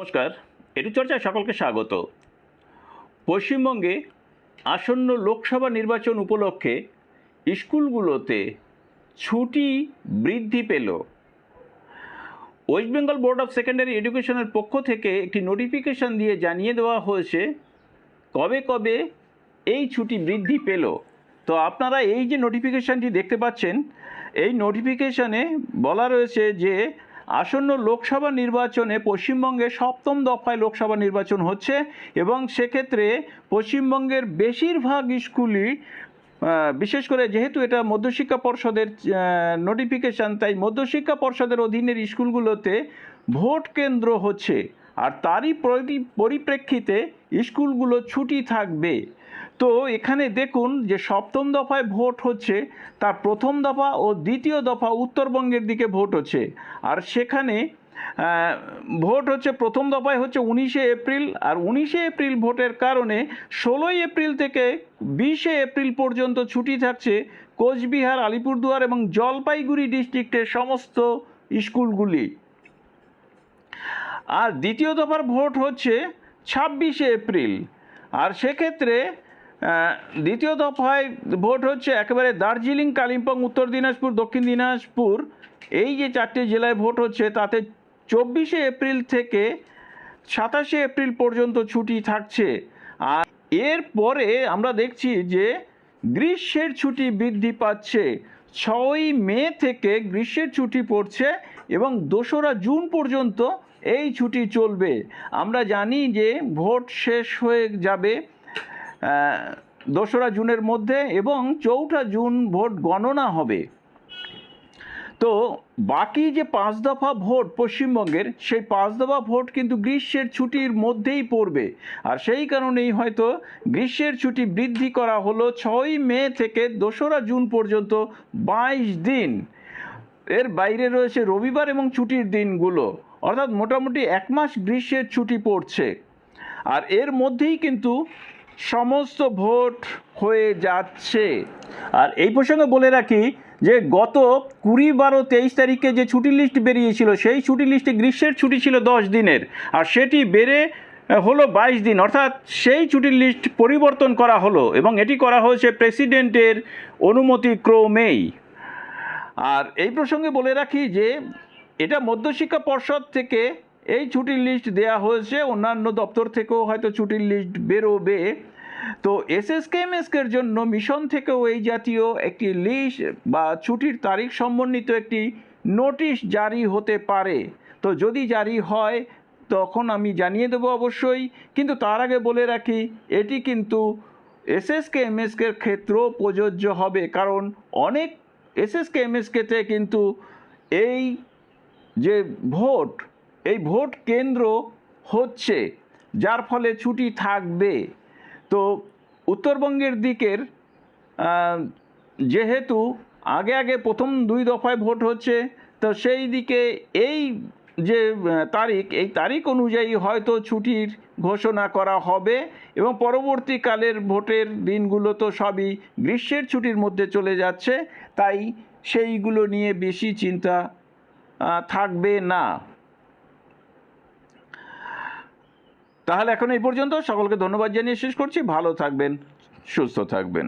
নমস্কার, এটু চর্চায় সকলকে স্বাগত। পশ্চিমবঙ্গে আসন্ন লোকসভা নির্বাচন উপলক্ষে স্কুলগুলোতে ছুটি বৃদ্ধি পেল। West Bengal Board of Secondary এডুকেশনের পক্ষ থেকে একটি নোটিফিকেশন দিয়ে জানিয়ে দেওয়া হয়েছে, কবে কবে এই ছুটি বৃদ্ধি পেল। তো আপনারা এই যে নোটিফিকেশানটি দেখতে পাচ্ছেন, এই নোটিফিকেশানে বলা রয়েছে যে আসন্ন লোকসভা নির্বাচনে পশ্চিমবঙ্গে সপ্তম দফায় লোকসভা নির্বাচন হচ্ছে এবং সেক্ষেত্রে পশ্চিমবঙ্গের বেশিরভাগ স্কুলই বিশেষ করে যেহেতু এটা মধ্যশিক্ষা পর্ষদের নোটিফিকেশান তাই মধ্যশিক্ষা পর্ষদের অধীনের স্কুলগুলোতে ভোট কেন্দ্র হচ্ছে। আর তারই পরিপ্রেক্ষিতে স্কুলগুলো ছুটি থাকবে। তো এখানে দেখুন যে সপ্তম দফায় ভোট হচ্ছে, তার প্রথম দফা ও দ্বিতীয় দফা উত্তরবঙ্গের দিকে ভোট হচ্ছে। আর সেখানে ভোট হচ্ছে, প্রথম দফায় হচ্ছে উনিশে এপ্রিল, আর উনিশে এপ্রিল ভোটের কারণে ষোলোই এপ্রিল থেকে বিশে এপ্রিল পর্যন্ত ছুটি থাকছে কোচবিহার, আলিপুরদুয়ার এবং জলপাইগুড়ি ডিস্ট্রিক্টের সমস্ত স্কুলগুলি। আর দ্বিতীয় দফার ভোট হচ্ছে ছাব্বিশে এপ্রিল। আর সেক্ষেত্রে দ্বিতীয় দফায় ভোট হচ্ছে একেবারে দার্জিলিং, কালিম্পং, উত্তর দিনাজপুর, দক্ষিণ দিনাজপুর। এই যে চারটে জেলায় ভোট হচ্ছে, তাতে চব্বিশে এপ্রিল থেকে সাতাশে এপ্রিল পর্যন্ত ছুটি থাকছে। আর এরপরে আমরা দেখছি যে গ্রীষ্মের ছুটি বৃদ্ধি পাচ্ছে। ছয়ই মে থেকে গ্রীষ্মের ছুটি পড়ছে এবং দোসরা জুন পর্যন্ত এই ছুটি চলবে। আমরা জানি যে ভোট শেষ হয়ে যাবে। দোসরা জুনের মধ্যে এবং চৌঠা জুন ভোট গণনা হবে। তো বাকি যে পাঁচ দফা ভোট পশ্চিমবঙ্গের, সেই পাঁচ দফা ভোট কিন্তু গ্রীষ্মের ছুটির মধ্যেই পড়বে। আর সেই কারণেই হয়তো গ্রীষ্মের ছুটি বৃদ্ধি করা হলো ছয়ই মে থেকে দোসরা জুন পর্যন্ত বাইশ দিন। এর বাইরে রয়েছে রবিবার এবং ছুটির দিনগুলো। অর্থাৎ মোটামুটি এক মাস গ্রীষ্মের ছুটি পড়ছে। আর এর মধ্যেই কিন্তু সমস্ত ভোট হয়ে যাচ্ছে। আর এই প্রসঙ্গে বলে রাখি যে, গত কুড়ি বারো তেইশ তারিখে যে ছুটি লিস্ট বেরিয়েছিল, সেই ছুটি লিস্টে গ্রীষ্মের ছুটি ছিল দশ দিনের। আর সেটি বেড়ে হলো বাইশ দিন। অর্থাৎ সেই ছুটির লিস্ট পরিবর্তন করা হলো এবং এটি করা হয়েছে প্রেসিডেন্টের অনুমতি ক্রমেই। আর এই প্রসঙ্গে বলে রাখি যে, এটা মধ্যশিক্ষা পর্ষদ থেকে এই ছুটির লিস্ট দেয়া হয়েছে, অন্যান্য দপ্তর থেকেও হয়তো ছুটির লিস্ট বেরোবে। তো এসএসকেএমএসকের জন্য মিশন থেকেও এই জাতীয় একটি লিস্ট বা ছুটির তারিখ সম্বন্ধিত একটি নোটিশ জারি হতে পারে। তো যদি জারি হয়, তখন আমি জানিয়ে দেবো অবশ্যই। কিন্তু তার আগে বলে রাখি, এটি কিন্তু এসএসকে এমএসকের ক্ষেত্রেও প্রযোজ্য হবে। কারণ অনেক এসএসকে এমএসকেতে কিন্তু এই যে ভোট এই ভোট কেন্দ্র হচ্ছে, যার ফলে ছুটি থাকবে। তো উত্তরবঙ্গের দিকের যেহেতু আগে আগে প্রথম দুই দফায় ভোট হচ্ছে, তো সেই দিকে এই যে তারিখ, এই তারিখ অনুযায়ী হয়তো ছুটির ঘোষণা করা হবে এবং পরবর্তীকালের ভোটের দিনগুলো তো সবই গ্রীষ্মের ছুটির মধ্যে চলে যাচ্ছে, তাই সেইগুলো নিয়ে বেশি চিন্তা থাকবে না। তাহলে এখন এই পর্যন্ত সকলকে ধন্যবাদ জানিয়ে শেষ করছি। ভালো থাকবেন সুস্থ থাকবেন।